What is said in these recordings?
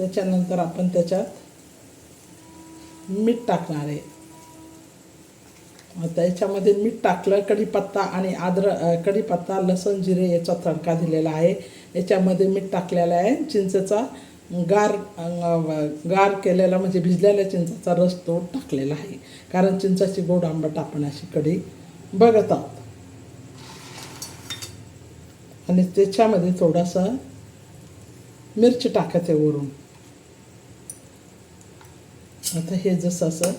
त्याच्यानंतर आपण त्याच्यात मीठ टाकणार आहे. आता याच्यामध्ये मीठ टाकलं कढीपत्ता आणि आद्र कढीपत्ता लसण जिरे याचा तडका दिलेला आहे. याच्यामध्ये मीठ टाकलेलं आहे. चिंचेचा गार गार केलेला म्हणजे भिजलेल्या चिंचाचा रस तो टाकलेला आहे. कारण चिंचाची गोड आंबट आपण अशी कढी बघत आहोत. आणि त्याच्यामध्ये थोडासा मिरची टाकायचे वरून. आता हे जसं असं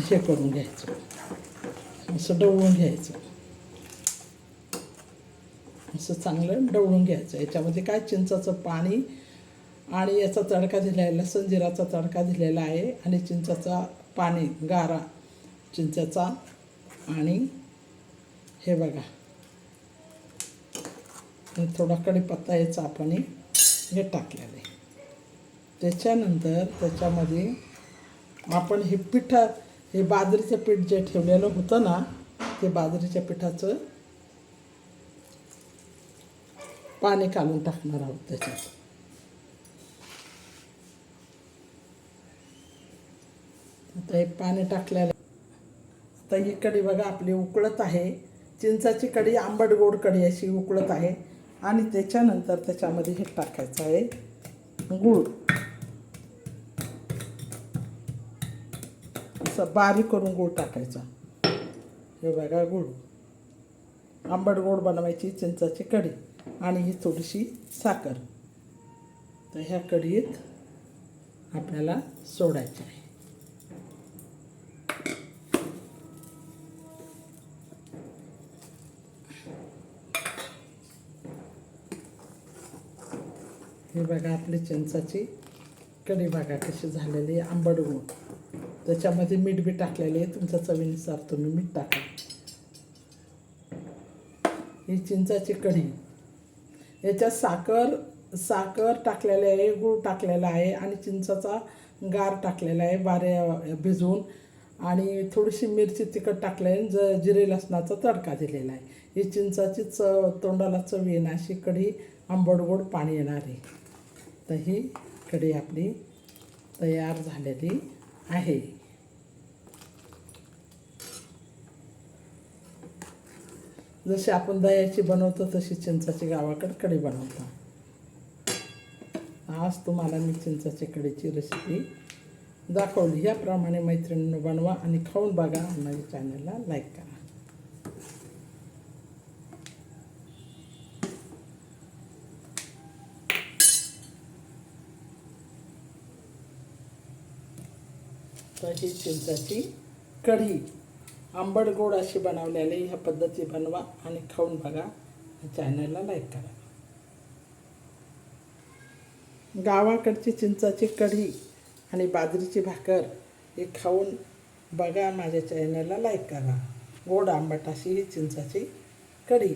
हे करून घ्यायचं. असं डवळून घ्यायचं. असं चांगलं डवळून घ्यायचं. याच्यामध्ये काय चिंचाचं पाणी आणि याचा तडका दिलेला आहे लसण जिराचा तडका दिलेला आहे आणि चिंचाचा पाणी गारा चिंचाचा आणि हे बघा. थोडा कढीपत्ता याचा आपण हे टाकलेलं आहे. त्याच्यानंतर त्याच्यामध्ये आपण हे पिठ हे बाजरीचं पीठ जे ठेवलेलं होतं ना ते बाजरीच्या पिठाचं पाणी काढून टाकणार आहोत त्याच्यात. आता हे पाणी टाकल्याला आता ही कढी बघा आपली उकळत आहे. चिंचाची कढी आंबट गोड कढी अशी उकळत आहे. आणि त्याच्यानंतर त्याच्यामध्ये हे टाकायचं आहे गूळ. असं बारीक करून गूळ टाकायचा. हे बघा गूळ आंबट गोड बनवायची चिंचाची कढी आणि ही थोडीशी साखर. तर ह्या कढीत आपल्याला सोडायची आहे. हे बघा आपली चिंचाची कढी बघा कशी झालेली आंबट गोड. त्याच्यामध्ये मीठ बी टाकलेले आहे तुमच्या चवीनुसार तुम्ही मीठ टाका. ही चिंचाची कढी. याच्यात साखर साखर टाकलेली आहे गूळ टाकलेला आहे आणि चिंचाचा गार टाकलेला आहे बारे भिजवून. आणि थोडीशी मिरची तिखट टाकलं आहे ज जिरे लसणाचा तडका दिलेला आहे. ही चिंचाची चव तोंडाला चव येणार अशी कढी आंबट गोड पाणी येणार आहे. तर ही कढी आपली तयार झालेली आहे. जशी आपण दह्याची बनवतो तशी चिंचाची गावाकडे कढी बनवतो. आज तुम्हाला मी चिंचाच्या कढीची रेसिपी दाखवली. याप्रमाणे मैत्रिणींनो बनवा आणि खाऊन बघा. माझ्या चॅनलला लाईक करा. तर ही चिंचाची कढी आंबट गोड अशी बनवलेली ह्या पद्धती बनवा आणि खाऊन बघा. चॅनलला लाईक करा. गावाकडची चिंचाची कढी आणि बाजरीची भाकर हे खाऊन बघा. माझ्या चॅनलला लाईक करा. गोड आंबट अशी ही चिंचाची कढी.